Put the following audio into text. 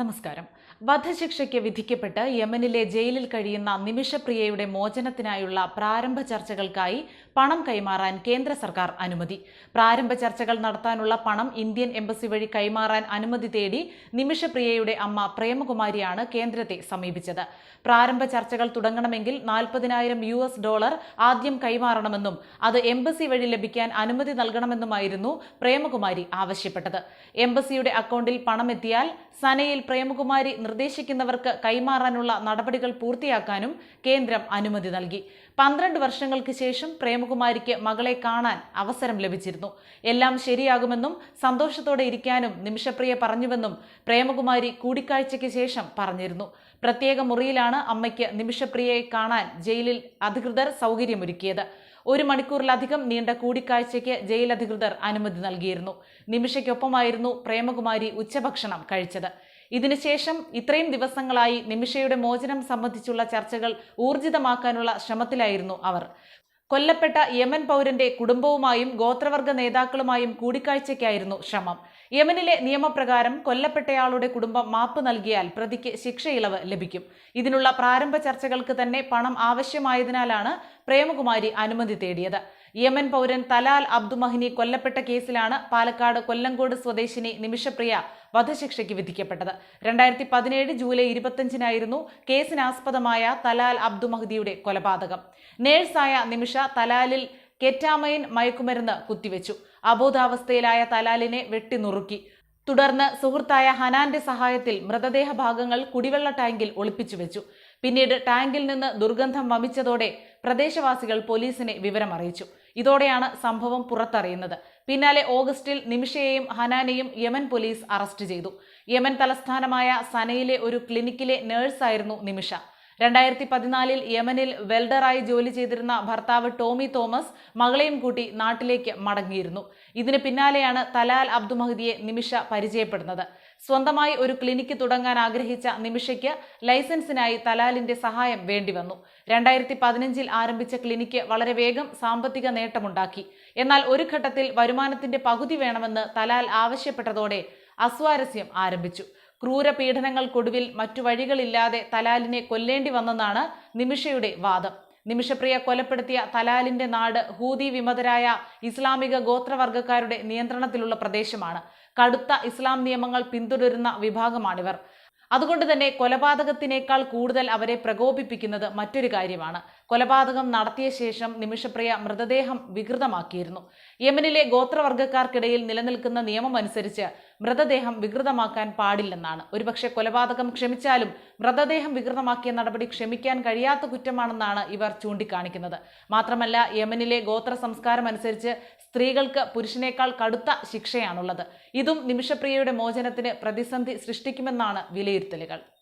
നമസ്കാരം. വധശിക്ഷയ്ക്ക് വിധിക്കപ്പെട്ട് യമനിലെ ജയിലിൽ കഴിയുന്ന നിമിഷപ്രിയയുടെ മോചനത്തിനായുള്ള പ്രാരംഭ ചർച്ചകൾക്കായി പണം കൈമാറാൻ കേന്ദ്ര സർക്കാർ അനുമതി. പ്രാരംഭ ചർച്ചകൾ നടത്താനുള്ള പണം ഇന്ത്യൻ എംബസി വഴി കൈമാറാൻ അനുമതി തേടി നിമിഷപ്രിയയുടെ അമ്മ പ്രേമകുമാരിയാണ് കേന്ദ്രത്തെ സമീപിച്ചത്. പ്രാരംഭ ചർച്ചകൾ തുടങ്ങണമെങ്കിൽ നാൽപ്പതിനായിരം യു എസ് ഡോളർ ആദ്യം കൈമാറണമെന്നും അത് എംബസി വഴി ലഭിക്കാൻ അനുമതി നൽകണമെന്നുമായിരുന്നു പ്രേമകുമാരി ആവശ്യപ്പെട്ടത്. എംബസിയുടെ അക്കൗണ്ടിൽ പണമെത്തിയാൽ സനയിൽ പ്രേമകുമാരി നിർദ്ദേശിക്കുന്നവർക്ക് കൈമാറാനുള്ള നടപടികൾ പൂർത്തിയാക്കാനും കേന്ദ്രം അനുമതി നൽകി. പന്ത്രണ്ട് വർഷങ്ങൾക്ക് ശേഷം പ്രേമകുമാരിക്ക് മകളെ കാണാൻ അവസരം ലഭിച്ചിരുന്നു. എല്ലാം ശരിയാകുമെന്നും സന്തോഷത്തോടെ ഇരിക്കാനും നിമിഷപ്രിയ പറഞ്ഞുവെന്നും പ്രേമകുമാരി കൂടിക്കാഴ്ചയ്ക്ക് ശേഷം പറഞ്ഞിരുന്നു. പ്രത്യേക മുറിയിലാണ് അമ്മയ്ക്ക് നിമിഷപ്രിയയെ കാണാൻ ജയിലിൽ അധികൃതർ സൗകര്യമൊരുക്കിയത്. ഒരു മണിക്കൂറിലധികം നീണ്ട കൂടിക്കാഴ്ചയ്ക്ക് ജയിലധികൃതർ അനുമതി നൽകിയിരുന്നു. നിമിഷയ്ക്കൊപ്പമായിരുന്നു പ്രേമകുമാരി ഉച്ചഭക്ഷണം കഴിച്ചത്. ഇതിനുശേഷം ഇത്രയും ദിവസങ്ങളായി നിമിഷയുടെ മോചനം സംബന്ധിച്ചുള്ള ചർച്ചകൾ ഊർജിതമാക്കാനുള്ള ശ്രമത്തിലായിരുന്നു അവർ. കൊല്ലപ്പെട്ട യമൻ പൗരന്റെ കുടുംബവുമായും ഗോത്രവർഗ നേതാക്കളുമായും കൂടിക്കാഴ്ചയ്ക്കായിരുന്നു ശ്രമം. യമനിലെ നിയമപ്രകാരം കൊല്ലപ്പെട്ടയാളുടെ കുടുംബം മാപ്പ് നൽകിയാൽ പ്രതിക്ക് ശിക്ഷയിളവ് ലഭിക്കും. ഇതിനുള്ള പ്രാരംഭ ചർച്ചകൾക്ക് തന്നെ പണം ആവശ്യമായതിനാലാണ് പ്രേമകുമാരി അനുമതി തേടിയത്. യമൻ പൗരൻ തലാൽ അബ്ദുമഹിനി കൊല്ലപ്പെട്ട കേസിലാണ് പാലക്കാട് കൊല്ലങ്കോട് സ്വദേശിനി നിമിഷപ്രിയ വധശിക്ഷയ്ക്ക് വിധിക്കപ്പെട്ടത്. രണ്ടായിരത്തി പതിനേഴ് ജൂലൈ ഇരുപത്തഞ്ചിനായിരുന്നു കേസിനാസ്പദമായ തലാൽ അബ്ദുമഹദിയുടെ കൊലപാതകം. നേഴ്സായ നിമിഷ തലാലിൽ കെറ്റാമൈൻ മയക്കുമരുന്ന് കുത്തിവെച്ചു. അബോധാവസ്ഥയിലായ തലാലിനെ വെട്ടിനുറുക്കി. തുടർന്ന് സുഹൃത്തായ ഹനാന്റെ സഹായത്തിൽ മൃതദേഹ ഭാഗങ്ങൾ കുടിവെള്ള ടാങ്കിൽ ഒളിപ്പിച്ചു വെച്ചു. പിന്നീട് ടാങ്കിൽ നിന്ന് ദുർഗന്ധം വമിച്ചതോടെ പ്രദേശവാസികൾ പോലീസിനെ വിവരമറിയിച്ചു. ഇതോടെയാണ് സംഭവം പുറത്തറിയുന്നത്. പിന്നാലെ ഓഗസ്റ്റിൽ നിമിഷയെയും ഹനാനെയും യമൻ പോലീസ് അറസ്റ്റ് ചെയ്തു. യമൻ തലസ്ഥാനമായ സനയിലെ ഒരു ക്ലിനിക്കിലെ നേഴ്സായിരുന്നു നിമിഷ. രണ്ടായിരത്തി പതിനാലിൽ യമനിൽ വെൽഡറായി ജോലി ചെയ്തിരുന്ന ഭർത്താവ് ടോമി തോമസ് മകളെയും കൂട്ടി നാട്ടിലേക്ക് മടങ്ങിയിരുന്നു. ഇതിന് പിന്നാലെയാണ് തലാൽ അബ്ദു മഹദിയെ നിമിഷ പരിചയപ്പെടുന്നത്. സ്വന്തമായി ഒരു ക്ലിനിക്ക് തുടങ്ങാൻ ആഗ്രഹിച്ച നിമിഷയ്ക്ക് ലൈസൻസിനായി തലാലിന്റെ സഹായം വേണ്ടിവന്നു. രണ്ടായിരത്തി പതിനഞ്ചിൽ ആരംഭിച്ച ക്ലിനിക്ക് വളരെ വേഗം സാമ്പത്തിക നേട്ടമുണ്ടാക്കി. എന്നാൽ ഒരു ഘട്ടത്തിൽ വരുമാനത്തിന്റെ പകുതി വേണമെന്ന് തലാൽ ആവശ്യപ്പെട്ടതോടെ അസ്വാരസ്യം ആരംഭിച്ചു. ക്രൂര പീഡനങ്ങൾക്കൊടുവിൽ മറ്റു വഴികളില്ലാതെ തലാലിനെ കൊല്ലേണ്ടി വന്നെന്നാണ് നിമിഷയുടെ വാദം. നിമിഷപ്രിയ കൊലപ്പെടുത്തിയ തലാലിന്റെ നാട് ഹൂതി വിമതരായ ഇസ്ലാമിക ഗോത്രവർഗക്കാരുടെ നിയന്ത്രണത്തിലുള്ള പ്രദേശമാണ്. കടുത്ത ഇസ്ലാം നിയമങ്ങൾ പിന്തുടരുന്ന വിഭാഗമാണിവർ. അതുകൊണ്ട് തന്നെ കൊലപാതകത്തിനേക്കാൾ കൂടുതൽ അവരെ പ്രകോപിപ്പിക്കുന്നത് മറ്റൊരു കാര്യമാണ്. കൊലപാതകം നടത്തിയ ശേഷം നിമിഷപ്രിയ മൃതദേഹം വികൃതമാക്കിയിരുന്നു. യമനിലെ ഗോത്രവർഗക്കാർക്കിടയിൽ നിലനിൽക്കുന്ന നിയമം അനുസരിച്ച് മൃതദേഹം വികൃതമാക്കാൻ പാടില്ലെന്നാണ്. ഒരുപക്ഷെ കൊലപാതകം ക്ഷമിച്ചാലും മൃതദേഹം വികൃതമാക്കിയ നടപടി ക്ഷമിക്കാൻ കഴിയാത്ത കുറ്റമാണെന്നാണ് ഇവർ ചൂണ്ടിക്കാണിക്കുന്നത്. മാത്രമല്ല യമനിലെ ഗോത്ര സംസ്കാരം അനുസരിച്ച് സ്ത്രീകൾക്ക് പുരുഷനേക്കാൾ കടുത്ത ശിക്ഷയാണുള്ളത്. ഇതും നിമിഷപ്രിയയുടെ മോചനത്തിന് പ്രതിസന്ധി സൃഷ്ടിക്കുമെന്നാണ് വിലയിരുത്തലുകൾ.